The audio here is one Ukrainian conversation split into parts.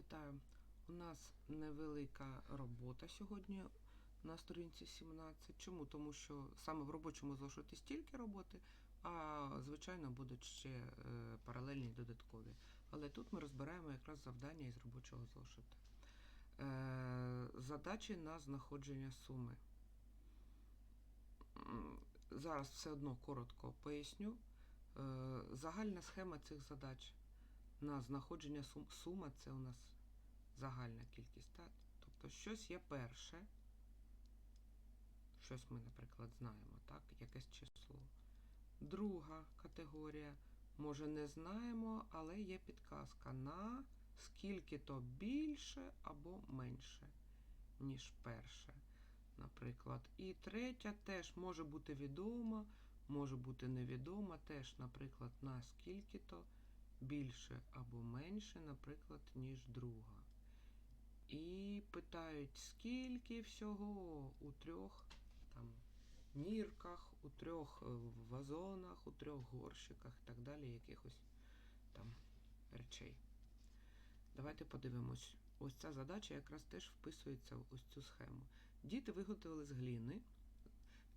Вітаю! У нас невелика робота сьогодні на сторінці 17. Чому? Тому що саме в робочому зошиті стільки роботи, а звичайно будуть ще е, паралельні додаткові. Але тут ми розбираємо якраз завдання із робочого зошита. Е, Задачі на знаходження суми. Зараз все одно коротко поясню. Е, Загальна схема цих задач на знаходження сум. Сума це у нас загальна кількість. Так? Тобто щось є перше. Щось ми, наприклад, знаємо, так? якесь число. Друга категорія. Може, не знаємо, але є підказка на скільки то більше або менше, ніж перше. Наприклад. І третя теж може бути відома, може бути невідома, теж, наприклад, на скільки то більше або менше, наприклад, ніж друга. І питають, скільки всього у трьох там, нірках, у трьох е, вазонах, у трьох горщиках і так далі, якихось там речей. Давайте подивимось. Ось ця задача якраз теж вписується в ось цю схему. Діти виготовили з гліни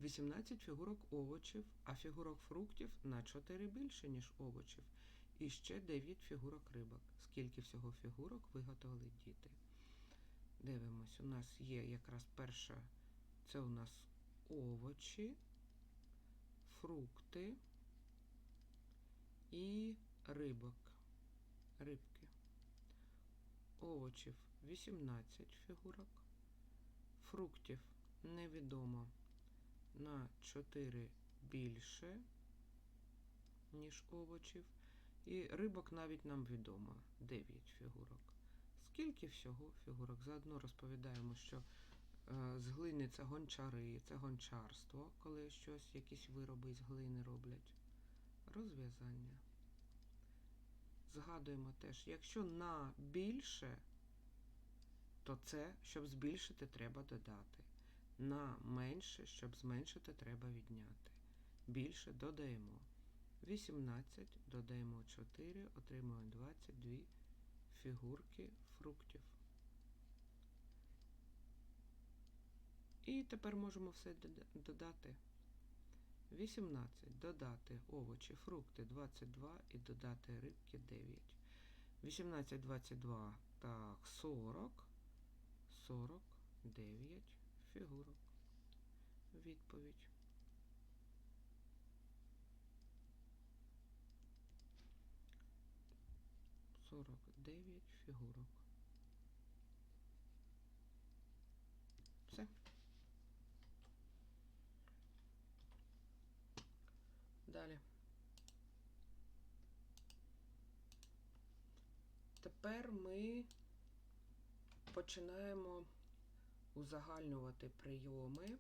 18 фігурок овочів, а фігурок фруктів на 4 більше, ніж овочів. І ще 9 фігурок рибок. Скільки всього фігурок виготовили діти? Дивимось, у нас є якраз перша, це у нас овочі, фрукти і рибок. Рибки. Овочів 18 фігурок. Фруктів невідомо на 4 більше, ніж овочів. І рибок навіть нам відомо 9 фігурок. Скільки всього фігурок? Заодно розповідаємо, що е, з глини це гончари, це гончарство, коли щось, якісь вироби з глини роблять. Розв'язання. Згадуємо теж, якщо на більше, то це, щоб збільшити, треба додати. На менше, щоб зменшити, треба відняти. Більше додаємо. 18, додаємо 4, отримуємо 22 фігурки фруктів. І тепер можемо все додати. 18 додати овочі, фрукти 22 і додати рибки 9. 18, 22, так, 40, 49 фігурок. Відповідь. Сорок дев'ять фігурок. Все. Далі. Тепер ми починаємо узагальнювати прийоми,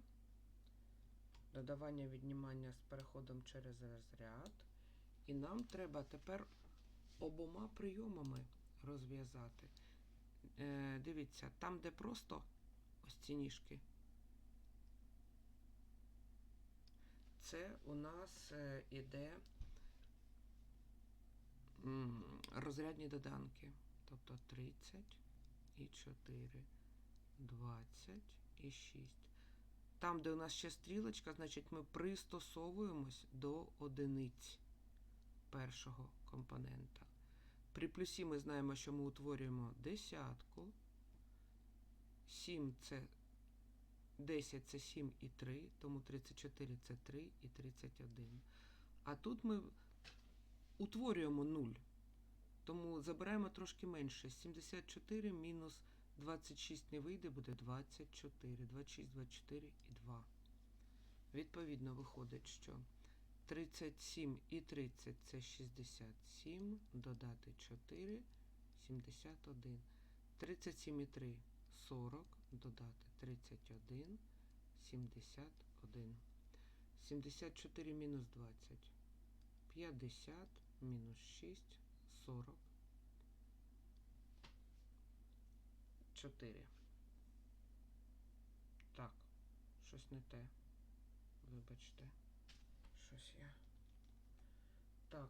додавання віднімання з переходом через розряд. І нам треба тепер обома прийомами розв'язати. Е, дивіться, там, де просто ось ці ніжки, це у нас е, іде розрядні доданки. Тобто 30 і 4, 20 і 6. Там, де у нас ще стрілочка, значить ми пристосовуємось до одиниць першого компонента. При плюсі ми знаємо, що ми утворюємо десятку. 7 це 10 це 7 і 3, тому 34 це 3 і 31. А тут ми утворюємо 0. Тому забираємо трошки менше. 74 мінус 26 не вийде, буде 24. 26, 24 і 2. Відповідно, виходить, що 37 і 30 це 67, додати 4, 71. 37 і 3 40, додати 31, 71. 74 мінус 20. 50 мінус 6, 40. 4. Так, щось не те. Вибачте. Так.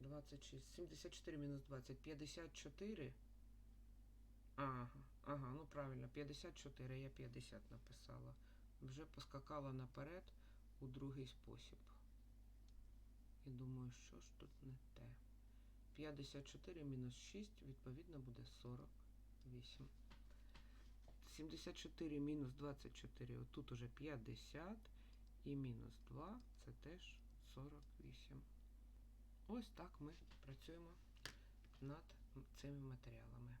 26. 74 мінус 20. 54. Ага, ага, ну правильно, 54, я 50 написала. Вже поскакала наперед у другий спосіб. І думаю, що ж тут не те. 54 мінус 6, відповідно, буде 48. 74 мінус 24, отут уже 50. І мінус 2 це теж 48. Ось так ми працюємо над цими матеріалами.